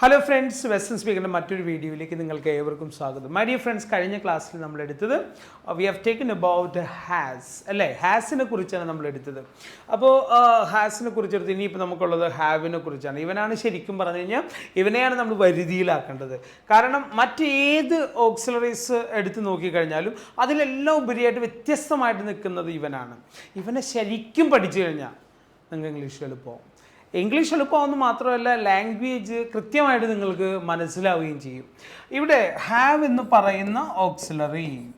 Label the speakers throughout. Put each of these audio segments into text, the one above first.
Speaker 1: Hello friends Western സ്പീക്കറിന്റെ മറ്റൊരു വീഡിയോയിലേക്ക് നിങ്ങൾക്ക് ഏവർക്കും സ്വാഗതം. മൈ ഡിയർ ഫ്രണ്ട്സ് കഴിഞ്ഞ ക്ലാസ്സിൽ നമ്മൾ എടുത്തത് we have taken about has അല്ലേ? ഹാസിനെ കുറിച്ചാണ് നമ്മൾ എടുത്തത്. അപ്പോൾ ഹാസിനെ കുറിച്ച് എടുത്ത് ഇനിയിപ്പോൾ നമുക്കുള്ളത് ഹാവിനെ കുറിച്ചാണ്. ഇവനാണ് ശരിക്കും പറഞ്ഞു കഴിഞ്ഞാൽ ഇവനെയാണ് നമ്മൾ വരുതിയിലാക്കേണ്ടത്. കാരണം മറ്റേത് ഓക്സിലറീസ് എടുത്ത് നോക്കിക്കഴിഞ്ഞാലും അതിലെല്ലാം ഉപരിയായിട്ട് വ്യത്യസ്തമായിട്ട് നിൽക്കുന്നത് ഇവനാണ്. ഇവനെ ശരിക്കും പഠിച്ചു കഴിഞ്ഞാൽ നിങ്ങൾക്ക് ഇംഗ്ലീഷിൽ എളുപ്പമാവും ഇംഗ്ലീഷ് എളുപ്പമാവുന്ന മാത്രമല്ല ലാംഗ്വേജ് കൃത്യമായിട്ട് നിങ്ങൾക്ക് മനസ്സിലാവുകയും ചെയ്യും. ഇവിടെ ഹാവ് എന്ന് പറയുന്ന ഓക്സിലറി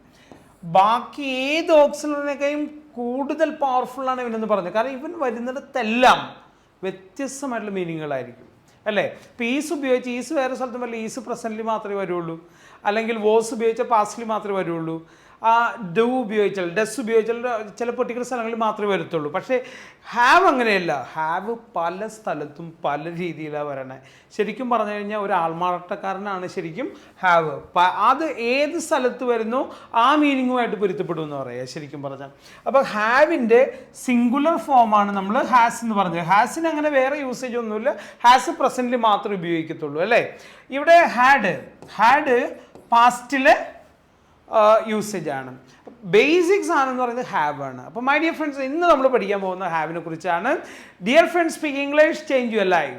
Speaker 1: ബാക്കി ഏത് ഓക്സിലറിനേക്കാളും കൂടുതൽ പവർഫുള്ളാണ് ഇവനെന്ന് പറഞ്ഞത്. കാരണം ഇവൻ വരുന്നിടത്തെല്ലാം വ്യത്യസ്തമായിട്ടുള്ള മീനിങ്ങുകളായിരിക്കും അല്ലേ? ഇപ്പോൾ ഈസ് ഉപയോഗിച്ച് ഈസ് വേറെ സ്ഥലത്തും വല്ല ഈസ് പ്രസന്റിൽ മാത്രമേ വരുള്ളൂ. അല്ലെങ്കിൽ വോസ് ഉപയോഗിച്ച പാസ്റ്റിൽ മാത്രമേ വരുള്ളൂ. ആ ഡു ഉപയോഗിച്ചാൽ ഡസ് ഉപയോഗിച്ചാൽ ചില പെർട്ടിക്കുലർ സ്ഥലങ്ങളിൽ മാത്രമേ വരത്തുള്ളൂ. പക്ഷേ ഹാവ് അങ്ങനെയല്ല. ഹാവ് പല സ്ഥലത്തും പല രീതിയിലാണ് വരണേ. ശരിക്കും പറഞ്ഞു കഴിഞ്ഞാൽ ഒരു ആൾമാറാട്ടക്കാരനാണ് ശരിക്കും ഹാവ് അത് ഏത് സ്ഥലത്ത് വരുന്നോ ആ മീനിങ്ങുമായിട്ട് പൊരുത്തപ്പെടും എന്ന് പറയുക ശരിക്കും പറഞ്ഞാൽ അപ്പോൾ ഹാവിന്റെ സിംഗുലർ ഫോമാണ് നമ്മൾ ഹാസ് എന്ന് പറഞ്ഞത്. ഹാസിന് അങ്ങനെ വേറെ യൂസേജ് ഒന്നുമില്ല. ഹാസ് പ്രസന്റിൽ മാത്രമേ ഉപയോഗിക്കത്തുള്ളൂ അല്ലേ? ഇവിടെ ഹാഡ് ഹാഡ് പാസ്റ്റിലെ യൂസേജ് ആണ്. ബേസിക്സ് എന്ന് പറയുന്നത് ഹാവ് ആണ്. അപ്പോൾ മൈ ഡിയർ ഫ്രണ്ട്സ് ഇന്ന് നമ്മൾ പഠിക്കാൻ പോകുന്ന ഹാവിനെ കുറിച്ചാണ്. Dear friends speak English change your life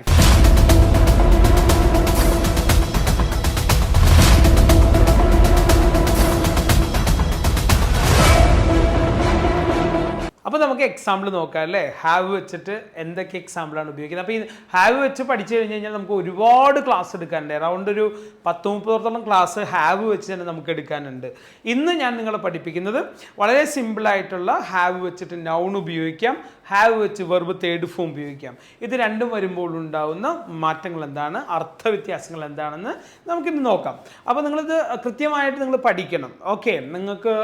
Speaker 1: നമുക്ക് എക്സാമ്പിൾ നോക്കാം അല്ലേ? ഹാവ് വെച്ചിട്ട് എന്തൊക്കെ എക്സാമ്പിളാണ് ഉപയോഗിക്കുന്നത്? അപ്പോൾ ഈ ഹാവ് വെച്ച് പഠിച്ചു കഴിഞ്ഞ് കഴിഞ്ഞാൽ നമുക്ക് ഒരുപാട് ക്ലാസ് എടുക്കാനുണ്ട്. അറൗണ്ട് ഒരു പത്ത് മുപ്പതോളം ക്ലാസ് ഹാവ് വെച്ച് തന്നെ നമുക്ക് എടുക്കാനുണ്ട്. ഇന്ന് ഞാൻ നിങ്ങളെ പഠിപ്പിക്കുന്നത് വളരെ സിമ്പിളായിട്ടുള്ള ഹാവ് വെച്ചിട്ട് നൗൺ ഉപയോഗിക്കാം. ഹാവ് വെച്ച് വെർബ് തേർഡ് ഫോം ഉപയോഗിക്കാം. ഇത് രണ്ടും വരുമ്പോൾ ഉണ്ടാകുന്ന മാറ്റങ്ങൾ എന്താണ്? അർത്ഥവ്യത്യാസങ്ങൾ എന്താണെന്ന് നമുക്കിന്ന് നോക്കാം. അപ്പോൾ നിങ്ങളിത് കൃത്യമായിട്ട് നിങ്ങൾ പഠിക്കണം. ഓക്കെ നിങ്ങൾക്ക്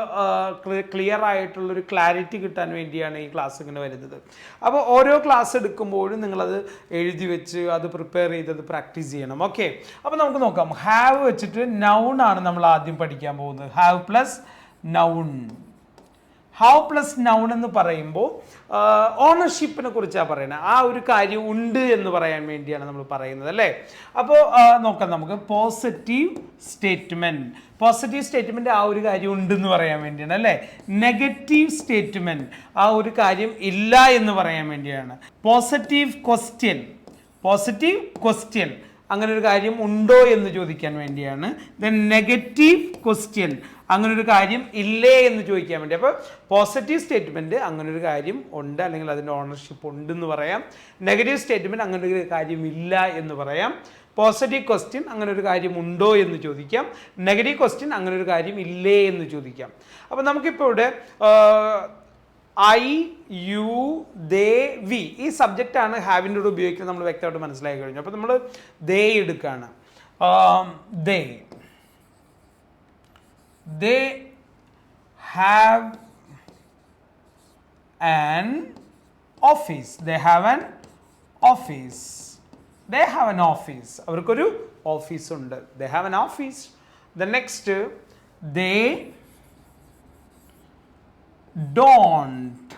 Speaker 1: ക്ലിയർ ആയിട്ടുള്ളൊരു ക്ലാരിറ്റി കിട്ടാൻ വേണ്ടിയാണ് ഈ ക്ലാസ് ഇങ്ങനെ വരുന്നത്. അപ്പോൾ ഓരോ ക്ലാസ് എടുക്കുമ്പോഴും നിങ്ങളത് എഴുതി വെച്ച് അത് പ്രിപ്പയർ ചെയ്തത് പ്രാക്ടീസ് ചെയ്യണം. ഓക്കെ അപ്പോൾ നമുക്ക് നോക്കാം. ഹാവ് വെച്ചിട്ട് നൗൺ ആണ് നമ്മൾ ആദ്യം പഠിക്കാൻ പോകുന്നത്. Have plus noun how plus noun എന്ന് പറയുമ്പോൾ ഓണർഷിപ്പിനെ കുറിച്ചാണ് പറയുന്നത്. ആ ഒരു കാര്യം ഉണ്ട് എന്ന് പറയാൻ വേണ്ടിയാണ് നമ്മൾ പറയുന്നത് അല്ലേ? അപ്പോൾ നോക്കാം നമുക്ക്. പോസിറ്റീവ് സ്റ്റേറ്റ്മെന്റ് പോസിറ്റീവ് സ്റ്റേറ്റ്മെന്റ് ആ ഒരു കാര്യം ഉണ്ടെന്ന് പറയാൻ വേണ്ടിയാണ് അല്ലേ? നെഗറ്റീവ് സ്റ്റേറ്റ്മെന്റ് ആ ഒരു കാര്യം ഇല്ല എന്ന് പറയാൻ വേണ്ടിയാണ്. പോസിറ്റീവ് ക്വസ്റ്റ്യൻ പോസിറ്റീവ് ക്വസ്റ്റ്യൻ അങ്ങനെ ഒരു കാര്യം ഉണ്ടോ എന്ന് ചോദിക്കാൻ വേണ്ടിയാണ്. ദെൻ നെഗറ്റീവ് ക്വസ്റ്റ്യൻ അങ്ങനെ ഒരു കാര്യം ഇല്ലേ എന്ന് ചോദിക്കാൻ വേണ്ടി. അപ്പോൾ പോസിറ്റീവ് സ്റ്റേറ്റ്മെന്റ് അങ്ങനെ ഒരു കാര്യം ഉണ്ട് അല്ലെങ്കിൽ അതിന്റെ ഓണർഷിപ്പ് ഉണ്ട് എന്ന് പറയാം. നെഗറ്റീവ് സ്റ്റേറ്റ്മെന്റ് അങ്ങനെ ഒരു കാര്യം ഇല്ല എന്ന് പറയാം. പോസിറ്റീവ് ക്വസ്റ്റ്യൻ അങ്ങനെ ഒരു കാര്യം ഉണ്ടോ എന്ന് ചോദിക്കാം. നെഗറ്റീവ് ക്വസ്റ്റ്യൻ അങ്ങനെ ഒരു കാര്യം ഇല്ലേ എന്ന് ചോദിക്കാം. അപ്പോൾ നമുക്കിപ്പോൾ ഇവിടെ ഐ യു ദേ വി ഈ സബ്ജക്റ്റാണ് ഹാവിന്റെ കൂടെ ഉപയോഗിക്കുന്നത്. നമ്മൾ വ്യക്തമായിട്ട് മനസ്സിലാക്കി കഴിഞ്ഞു. അപ്പോൾ നമ്മൾ ദേ എടുക്കുകയാണ് they they have an office they have an office they have an office അവർക്കൊരു ഓഫീസ് ഉണ്ട്. They have an office the next they don't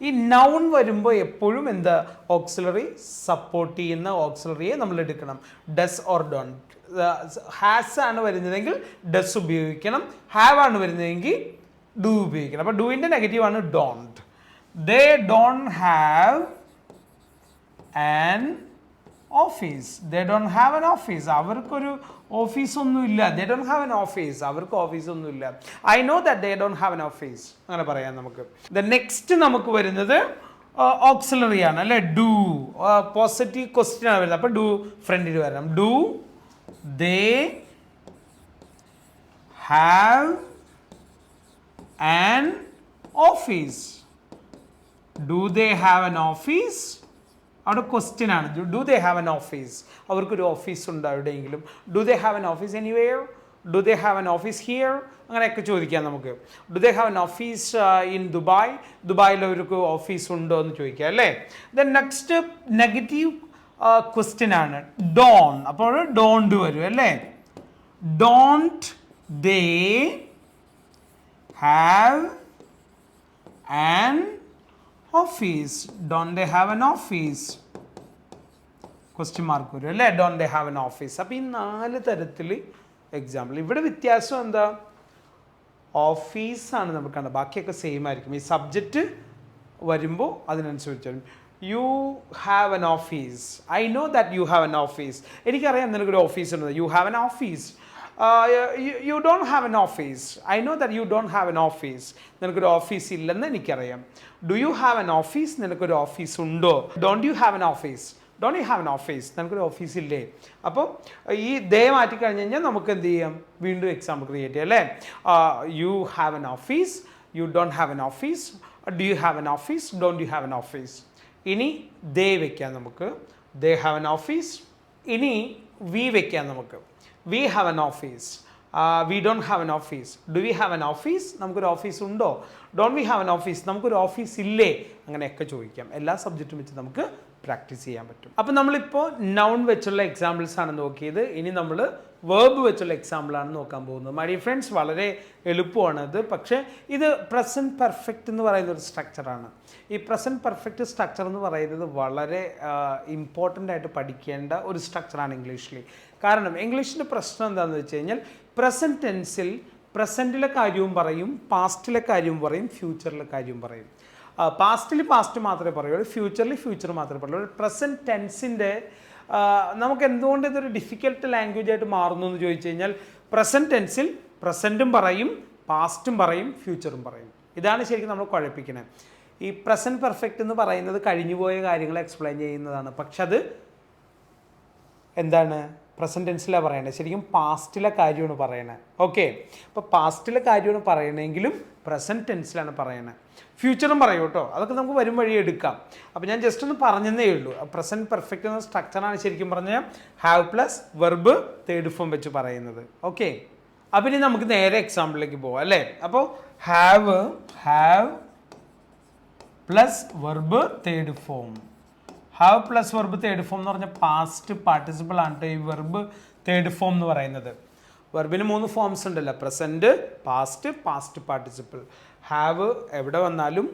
Speaker 1: ഈ നൗൺ വരുമ്പോൾ എപ്പോഴും എന്താ? ഓക്സിലറി സപ്പോർട്ട് ചെയ്യുന്ന ഓക്സിലറിയെ നമ്മൾ എടുക്കണം. ഡസ് ഓർ ഡോണ്ട് ഹാസ് ആണ് വരുന്നതെങ്കിൽ ഡസ് ഉപയോഗിക്കണം. ഹാവ് ആണ് വരുന്നതെങ്കിൽ ഡു ഉപയോഗിക്കണം. അപ്പോൾ ഡൂവിന്റെ നെഗറ്റീവ് ആണ് don't they don't have an office they don't have an office അവർക്കൊരു ഓഫീസ് ഒന്നുമില്ല. They don't have an office അവർക്ക് ഓഫീസ് ഒന്നുമില്ല. I know that they don't have an office അങ്ങനെ പറയാം നമുക്ക്. ദ നെക്സ്റ്റ് നമുക്ക് വരുന്നത് ഓക്സിലറി ആണ്. അല്ലേ? ഡു പോസിറ്റീവ് ക്വസ്റ്റ്യൻ ആണ് വരുന്നത്. അപ്പോൾ ഡു ഫ്രണ്ടിൽ വരണം. Do they have an office do they have an office അവിടെ ക്വസ്റ്റ്യൻ ആണ്. Do they have an office അവർക്കൊരു ഓഫീസ് ഉണ്ട് എവിടെയെങ്കിലും do they have an office anywhere do they have an office here അങ്ങനെയൊക്കെ ചോദിക്കാം നമുക്ക്. Do they have an office in Dubai ദുബായിൽ അവർക്ക് ഓഫീസ് ഉണ്ടോ എന്ന് ചോദിക്കാം അല്ലേ? ദെൻ നെക്സ്റ്റ് നെഗറ്റീവ് ക്വസ്റ്റ്യൻ ആണ്. ഡോൺ അപ്പോൾ ഡോണ്ട് വരും അല്ലേ? Don't they have an office don't they have an office question mark വരും അല്ലേ? Don't they have an office അപ്പോൾ ഈ നാല് തരത്തിൽ എക്സാമ്പിൾ ഇവിടെ വ്യത്യാസം എന്താ? ഓഫീസാണ് നമുക്ക് കണ്ടത്. ബാക്കിയൊക്കെ സെയിം ആയിരിക്കും. ഈ സബ്ജക്റ്റ് വരുമ്പോൾ അതിനനുസരിച്ച് you have an office I know that you have an office എനിക്കറിയാം നിനക്കൊരു ഓഫീസ് ഉണ്ട് you have an office you don't have an office I know that you don't have an office നിനക്കൊരു office ഇല്ലെന്ന് എനിക്കറിയാം do you have an office നിനക്കൊരു office ഉണ്ടോ don't you have an office don't you have an office നിനക്കൊരു office ഇല്ലേ അപ്പോൾ ഈ ദേ മാറ്റി കഴിഞ്ഞ് കഴിഞ്ഞാൽ നമുക്ക് എന്ത് ചെയ്യാം വീണ്ടും എക്സാമ്പിൾ ക്രിയേറ്റ് ചെയ്യാം അല്ലേ you have an office you don't have an office do you have an office don't you have an office ഇനി ദേ വയ്ക്കാം നമുക്ക്. They have an office. ഇനി വി വയ്ക്കാം നമുക്ക്. We have an office. We don't have an office. Do we have an office? നമുക്കൊരു office ഉണ്ടോ? Don't we have an office? നമുക്കൊരു office ഇല്ലേ? അങ്ങനെയൊക്കെ ചോദിക്കാം. എല്ലാ സബ്ജക്റ്റും വെച്ച് നമുക്ക് പ്രാക്ടീസ് ചെയ്യാൻ പറ്റും. അപ്പം നമ്മളിപ്പോൾ നൗൺ വെച്ചുള്ള എക്സാമ്പിൾസ് ആണ് നോക്കിയത്. ഇനി നമ്മൾ വേർബ് വെച്ചുള്ള എക്സാമ്പിളാണ് നോക്കാൻ പോകുന്നത്. മൈ ഡിയർ ഫ്രണ്ട്സ് വളരെ എളുപ്പമാണ് പക്ഷേ ഇത് പ്രസന്റ് പെർഫെക്റ്റ് എന്ന് പറയുന്ന ഒരു സ്ട്രക്ചറാണ് ഈ പ്രസന്റ് പെർഫെക്റ്റ് സ്ട്രക്ചർ എന്ന് പറയുന്നത് വളരെ ഇമ്പോർട്ടന്റ് ആയിട്ട് പഠിക്കേണ്ട ഒരു സ്ട്രക്ചറാണ് ഇംഗ്ലീഷിൽ കാരണം ഇംഗ്ലീഷിന്റെ പ്രശ്നം എന്താണെന്ന് വെച്ച് കഴിഞ്ഞാൽ പ്രസന്റ് ടെൻസിൽ പ്രസന്റിലെ കാര്യവും പറയും പാസ്റ്റിലെ കാര്യവും പറയും ഫ്യൂച്ചറിലെ കാര്യവും പറയും. പാസ്റ്റിൽ പാസ്റ്റ് മാത്രമേ പറയുള്ളൂ ഫ്യൂച്ചറിൽ ഫ്യൂച്ചർ മാത്രമേ പറയുള്ളൂ പ്രസന്റ് ടെൻസിന്റെ നമുക്ക് എന്തുകൊണ്ട് ഇതൊരു ഡിഫിക്കൽട്ട് ലാംഗ്വേജ് ആയിട്ട് മാറുന്നു എന്ന് ചോദിച്ചു കഴിഞ്ഞാൽ പ്രസന്റ് ടെൻസിൽ പ്രസന്റും പറയും പാസ്റ്റും പറയും ഫ്യൂച്ചറും പറയും. ഇതാണ് ശരിക്കും നമ്മൾ കുഴപ്പിക്കുന്നത് ഈ പ്രസന്റ് പെർഫെക്റ്റ് എന്ന് പറയുന്നത് കഴിഞ്ഞുപോയ കാര്യങ്ങൾ എക്സ്പ്ലെയിൻ ചെയ്യുന്നതാണ്. പക്ഷെ അത് എന്താണ്? പ്രസന്റ് ടെൻസിലാണ് പറയണത് ശരിക്കും പാസ്റ്റിലെ കാര്യമാണ് പറയണത് ഓക്കെ. അപ്പോൾ പാസ്റ്റിലെ കാര്യമാണ് പറയണമെങ്കിലും പ്രസന്റ് ടെൻസിലാണ് പറയണത് ഫ്യൂച്ചറും പറയൂ കേട്ടോ. അതൊക്കെ നമുക്ക് വരും വഴി എടുക്കാം. അപ്പോൾ ഞാൻ ജസ്റ്റ് ഒന്ന് പറഞ്ഞതേ ഉള്ളൂ. പ്രസന്റ് പെർഫെക്റ്റ് എന്ന സ്ട്രക്ചറാണ് ശരിക്കും പറഞ്ഞാൽ have plus verb third form വെച്ച് പറയുന്നത്. ഓക്കെ. അപ്പം ഇനി നമുക്ക് നേരെ എക്സാമ്പിളിലേക്ക് പോവാം അല്ലേ? അപ്പോൾ have have plus verb third form have plus verb third form എന്ന് പറഞ്ഞാൽ പാസ്റ്റ് പാർട്ടിസിപ്പിൾ ആണ് ഈ വെർബ് തേർഡ് ഫോം എന്ന് പറയുന്നത്. വെർബിന് മൂന്ന് ഫോംസ് ഉണ്ടല്ലോ. Present past past participle have എവിടെ വന്നാലും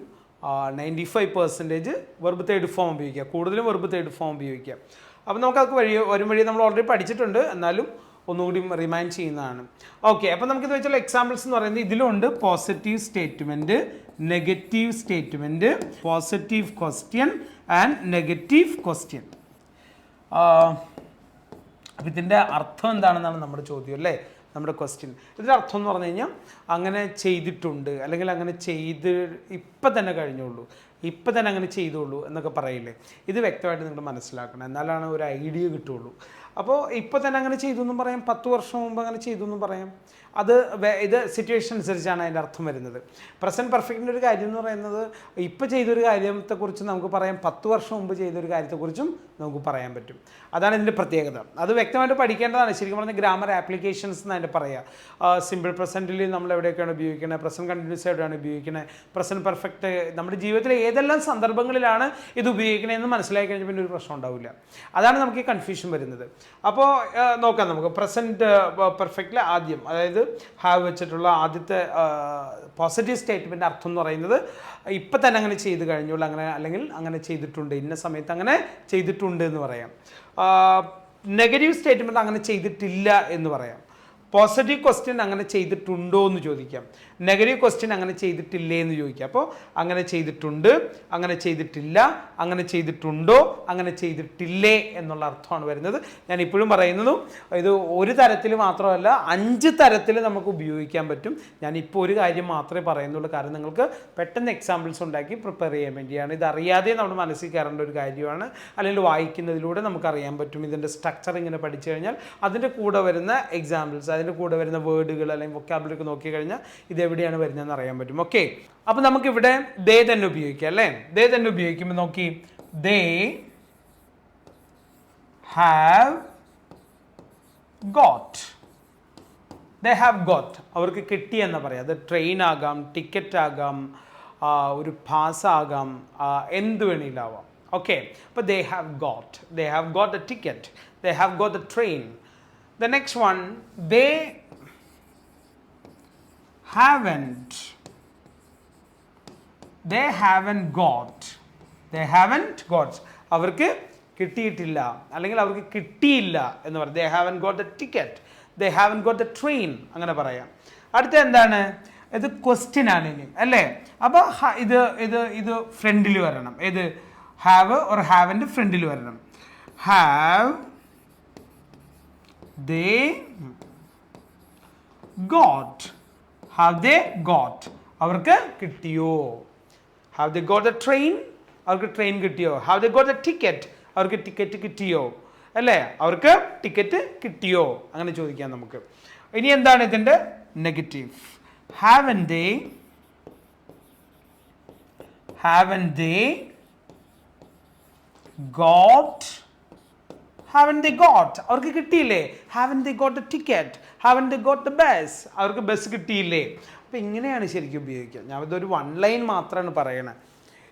Speaker 1: ninety five percentage verb third form ഉപയോഗിക്കുക. കൂടുതലും വെർബ് തേർഡ് ഫോം ഉപയോഗിക്കുക. അപ്പോൾ നമുക്ക് അത് വഴി വരും വഴി നമ്മൾ ഓൾറെഡി പഠിച്ചിട്ടുണ്ട്. എന്നാലും ഒന്നുകൂടി റിമൈൻഡ് ചെയ്യുന്നതാണ്. ഓക്കെ അപ്പോൾ നമുക്കിത് വെച്ചുള്ള എക്സാമ്പിൾസ് എന്ന് പറയുന്നത് ഇതിലുണ്ട്. Positive statement negative statement positive question and negative question അപ്പം ഇതിന്റെ അർത്ഥം എന്താണെന്നാണ് നമ്മുടെ ചോദ്യം അല്ലേ? നമ്മുടെ ക്വസ്റ്റ്യൻ ഇതിന്റെ അർത്ഥം എന്ന് പറഞ്ഞു കഴിഞ്ഞാൽ അങ്ങനെ ചെയ്തിട്ടുണ്ട് അല്ലെങ്കിൽ അങ്ങനെ ചെയ്ത് ഇപ്പം തന്നെ കഴിഞ്ഞുള്ളൂ. ഇപ്പം തന്നെ അങ്ങനെ ചെയ്തോളൂ എന്നൊക്കെ പറയില്ലേ? ഇത് വ്യക്തമായിട്ട് നിങ്ങൾ മനസ്സിലാക്കണം. എന്നാലാണ് ഒരു ഐഡിയ കിട്ടുള്ളൂ. അപ്പോൾ ഇപ്പോൾ തന്നെ അങ്ങനെ ചെയ്തു എന്നും പറയാം. പത്ത് വർഷം മുമ്പ് അങ്ങനെ ചെയ്തു എന്നും പറയാം. അത് ഇത് സിറ്റുവേഷൻ അനുസരിച്ചാണ് അതിന്റെ അർത്ഥം വരുന്നത്. പ്രസന്റ് പെർഫെക്റ്റിന്റെ ഒരു കാര്യം എന്ന് പറയുന്നത് ഇപ്പോൾ ചെയ്തൊരു കാര്യത്തെക്കുറിച്ച് നമുക്ക് പറയാം. പത്ത് വർഷം മുമ്പ് ചെയ്തൊരു കാര്യത്തെക്കുറിച്ചും നമുക്ക് പറയാൻ പറ്റും. അതാണ് ഇതിന്റെ പ്രത്യേകത. അത് വ്യക്തമായിട്ട് പഠിക്കേണ്ടതാണ്. ശരിക്കും പറഞ്ഞാൽ ഗ്രാമർ ആപ്ലിക്കേഷൻസ് എന്ന് അതിന്റെ പറയുക സിമ്പിൾ പ്രസന്റിൽ നമ്മൾ എവിടെയൊക്കെയാണ് ഉപയോഗിക്കുന്നത് പ്രസന്റ് കണ്ടിന്യൂസ് എവിടെയാണ് ഉപയോഗിക്കുന്നത് പ്രസന്റ് പെർഫെക്റ്റ് നമ്മുടെ ജീവിതത്തിലെ ഏതെല്ലാം സന്ദർഭങ്ങളിലാണ് ഇത് ഉപയോഗിക്കണതെന്ന് മനസ്സിലാക്കി കഴിഞ്ഞാൽ പിന്നെ ഒരു പ്രശ്നം ഉണ്ടാവില്ല. അതാണ് നമുക്ക് ഈ കൺഫ്യൂഷൻ വരുന്നത്. അപ്പോൾ നോക്കാം നമുക്ക്. പ്രസന്റ് പെർഫെക്റ്റിൽ ആദ്യം. അതായത് ഹാവ് വെച്ചിട്ടുള്ള ആദ്യത്തെ പോസിറ്റീവ് സ്റ്റേറ്റ്മെന്റ് അർത്ഥം എന്ന് പറയുന്നത് ഇപ്പം തന്നെ അങ്ങനെ ചെയ്ത് കഴിഞ്ഞുള്ളൂ അങ്ങനെ അല്ലെങ്കിൽ അങ്ങനെ ചെയ്തിട്ടുണ്ട് ഇന്ന സമയത്ത് അങ്ങനെ ചെയ്തിട്ടുണ്ട് എന്ന് പറയാം. നെഗറ്റീവ് സ്റ്റേറ്റ്മെന്റ് അങ്ങനെ ചെയ്തിട്ടില്ല എന്ന് പറയാം. പോസിറ്റീവ് ക്വസ്റ്റ്യൻ അങ്ങനെ ചെയ്തിട്ടുണ്ടോ എന്ന് ചോദിക്കാം. നെഗറ്റീവ് ക്വസ്റ്റ്യൻ അങ്ങനെ ചെയ്തിട്ടില്ലേ എന്ന് ചോദിക്കാം. അപ്പോൾ അങ്ങനെ ചെയ്തിട്ടുണ്ട് അങ്ങനെ ചെയ്തിട്ടില്ല അങ്ങനെ ചെയ്തിട്ടുണ്ടോ അങ്ങനെ ചെയ്തിട്ടില്ലേ എന്നുള്ള അർത്ഥമാണ് വരുന്നത്. ഞാൻ ഇപ്പോഴും പറയുന്നതും ഇത് ഒരു തരത്തിൽ മാത്രമല്ല അഞ്ച് തരത്തിൽ നമുക്ക് ഉപയോഗിക്കാൻ പറ്റും. ഞാൻ ഇപ്പോൾ ഒരു കാര്യം മാത്രമേ പറയുന്നുള്ളൂ. കാരണം നിങ്ങൾക്ക് പെട്ടെന്ന് എക്സാമ്പിൾസ് ഉണ്ടാക്കി പ്രിപ്പയർ ചെയ്യാൻ വേണ്ടിയാണ്. ഇത് അറിയാതെ മനസ്സിൽ കയറേണ്ട ഒരു കാര്യമാണ്. അല്ലെങ്കിൽ വായിക്കുന്നതിലൂടെ നമുക്ക് അറിയാൻ പറ്റും. ഇതിന്റെ സ്ട്രക്ചർ ഇങ്ങനെ പഠിച്ചു കഴിഞ്ഞാൽ അതിന്റെ കൂടെ വരുന്ന എക്സാമ്പിൾസ് അതിന്റെ കൂടെ വരുന്ന വേർഡുകൾ അല്ലെങ്കിൽ വൊക്കാബുലറി ഒക്കെ നോക്കി കഴിഞ്ഞാൽ ഇത് എവിടെയാണ് വരുന്നതെന്ന് അറിയാൻ പറ്റും. ഓക്കെ അപ്പം നമുക്കിവിടെ ദേ തന്നെ ഉപയോഗിക്കാം അല്ലേ? ദേ തന്നെ ഉപയോഗിക്കുമ്പോൾ നോക്കി. They have got they have got അവർക്ക് കിട്ടി എന്ന് പറയാം. അത് ട്രെയിൻ ആകാം ടിക്കറ്റ് ആകാം ഒരു പാസ് ആകാം എന്ത് വേണമെങ്കിലാവാം ഓക്കെ അപ്പോൾ they have got they have got the ticket they have got the train the next one, they haven't they haven't got they haven't got. അവർക്ക് കിട്ടിയിട്ടില്ല. അല്ലെങ്കിൽ അവർക്ക് കിട്ടിയില്ല എന്ന് പറയും. They haven't got the ticket they haven't got the train അങ്ങനെ പറയാം. അടുത്ത എന്താണ്? ഇത് ക്വസ്റ്റ്യൻ ആണ് ഇനി. അല്ലേ? അപ്പോൾ ഇത് ഇത് ഇത് ഫ്രണ്ടിൽ വരണം. ഏത്? ഹാവ് ഓർ ഹാവന്റെ ഫ്രണ്ടിൽ വരണം. Have they got have they got? അവർക്ക് കിട്ടിയോ? Have they got the train അവർക്ക് ട്രെയിൻ കിട്ടിയോ? Have they got the ticket അവർക്ക് ടിക്കറ്റ് കിട്ടിയോ? അല്ലേ? അവർക്ക് ടിക്കറ്റ് കിട്ടിയോ? അങ്ങനെ ചോദിക്കാം നമുക്ക്. ഇനി എന്താണ് ഇതിന്റെ negative haven't they haven't they got haven't they got അവർക്ക് കിട്ടിയില്ലേ? Haven't they got a ticket haven't they got the bus അവർക്ക് ബസ് കിട്ടിയില്ലേ? അപ്പോൾ ഇങ്ങനെയാണ് ശരിക്കും ഉപയോഗിക്കുക. ഞാൻ ഇതൊരു വൺ ലൈൻ മാത്രമാണ് പറയണത്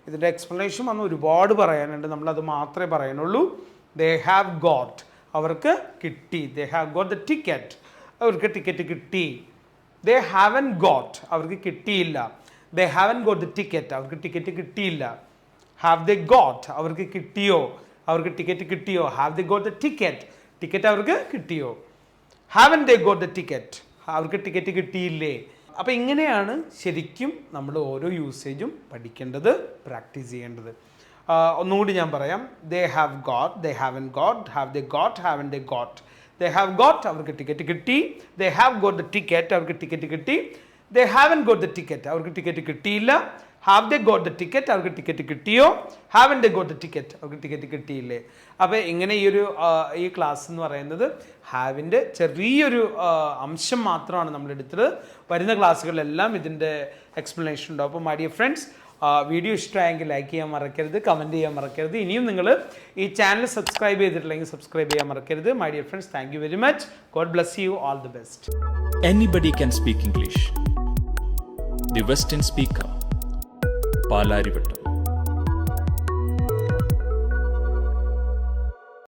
Speaker 1: ഇതിന്റെ എക്സ്പ്ലനേഷൻ വന്ന് ഒരുപാട് പറയാനുണ്ട്. നമ്മളത് മാത്രമേ പറയാനുള്ളൂ ദേ ഹാവ് ഗോട്ട് അവർക്ക് കിട്ടി. They have got the ticket അവർക്ക് ടിക്കറ്റ് കിട്ടി. ദേ ഹാവൻ ഗോട്ട് അവർക്ക് കിട്ടിയില്ല. They haven't got the ticket അവർക്ക് ടിക്കറ്റ് കിട്ടിയില്ല. ഹാവ് ദേ ഗോട്ട് അവർക്ക് കിട്ടിയോ? അവർക്ക് ടിക്കറ്റ് കിട്ടിയോ? Have they got the ticket ticket അവർക്ക് കിട്ടിയോ? Haven't they got the ticket അവർക്ക് ടിക്കറ്റ് കിട്ടിയില്ലേ? അപ്പോൾ ഇങ്ങനെയാണ് ശരിക്കും നമ്മൾ ഓരോ യൂസേജും പഠിക്കേണ്ടത് പ്രാക്ടീസ് ചെയ്യേണ്ടത്. ഒന്നുകൂടി ഞാൻ പറയാം. They have got they haven't got have they got haven't they got they have got അവർക്ക് ടിക്കറ്റ് കിട്ടി. They have got the ticket അവർക്ക് ടിക്കറ്റ് കിട്ടി. They haven't got the ticket അവർക്ക് ടിക്കറ്റ് കിട്ടിയില്ല. Have they got the ticket അവർക്ക് ticket കിട്ടിയോ? Have they got the ticket അവർക്ക് ticket കിട്ടിയില്ലേ? അപ്പോൾ ഇങ്ങനെ ഈ ഒരു ഈ ക്ലാസ് എന്ന് പറയുന്നത് ഹാവിന്റെ ചെറിയൊരു അംശം മാത്രമാണ് നമ്മൾ എടുത്തത് വരുന്ന ക്ലാസ്സുകളിലെല്ലാം ഇതിന്റെ എക്സ്പ്ലനേഷൻ ഉണ്ടാവും. അപ്പോൾ മൈ ഡിയർ ഫ്രണ്ട്സ് വീഡിയോ ഇഷ്ടമായെങ്കിൽ ലൈക്ക് ചെയ്യാൻ മറക്കരുത് കമന്റ് ചെയ്യാൻ മറക്കരുത്. ഇനിയും നിങ്ങൾ ഈ ചാനൽ സബ്സ്ക്രൈബ് ചെയ്തിട്ടില്ലെങ്കിൽ സബ്സ്ക്രൈബ് ചെയ്യാൻ മറക്കരുത്. My dear friends thank you very much God bless you all the best
Speaker 2: Anybody can speak English. The Western Speaker. Palarivattom.